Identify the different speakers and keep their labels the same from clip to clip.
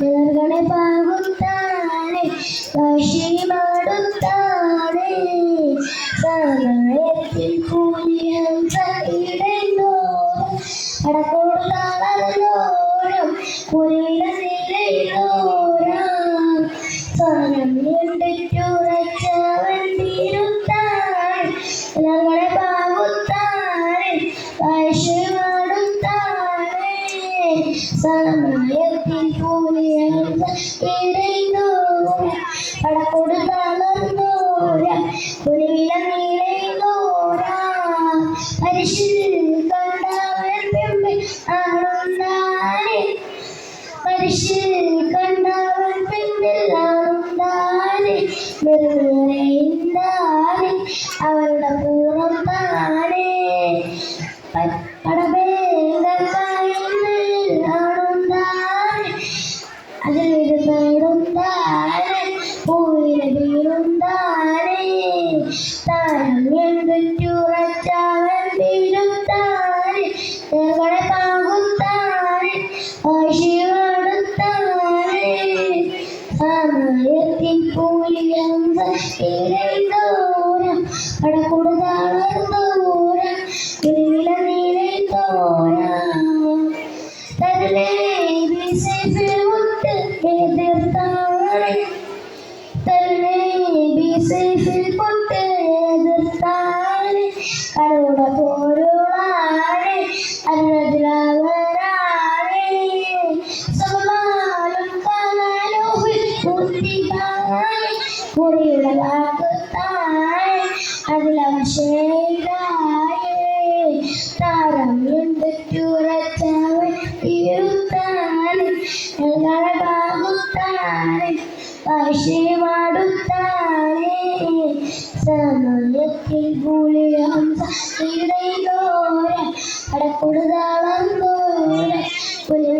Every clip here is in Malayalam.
Speaker 1: നിലകളെ പാകുത്താനെ കാശിമാടുത്താനെ സമയത്തിൽ കൂലിയം അടക്കോട് താളോരം കുലില നിലയിലോരം സ്വനം കൊണ്ടിട്ടുറച്ചവൻ തിരുത്താൻ നിലകളെ പാകുത്താനെ കാശിമാടുത്താനെ സമയത്തിൽ പരിശുദ്ധ കണ്ടവൻ പെമ്പെ എന്തുറച്ചവൻ വീടുത്താനെ ഞങ്ങളെ പാകുത്താനെ. ആശീർവാദത്താനെ സമയത്തിൽ പൂലിയം ദൂരം അടക്കൊടുതാളം ദൂരം കിളിവില നീലെ തോരം. തരലേ ബിസൈഫിൽ മുട്ട് എതിർത്താനെ. തന്നെ വാക്കുത്താനെ അതിലവശേതായേ താരം എന്തുറച്ചവൻ ഇരുത്താനെ ഞങ്ങളെ ഭാഗത്താനെ ഭാഷ്യമാടുത്താനെ സമയത്തിൽ ഗുളിയം ഇടയിലോര അടക്കൊടുതാളം തോര പുലിവില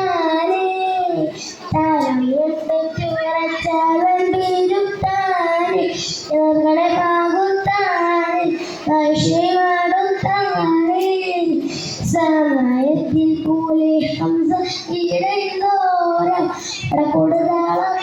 Speaker 1: സമയത്തിൽ പോലെ ഹംസ ഇടയിലോരം കൊടുതാളം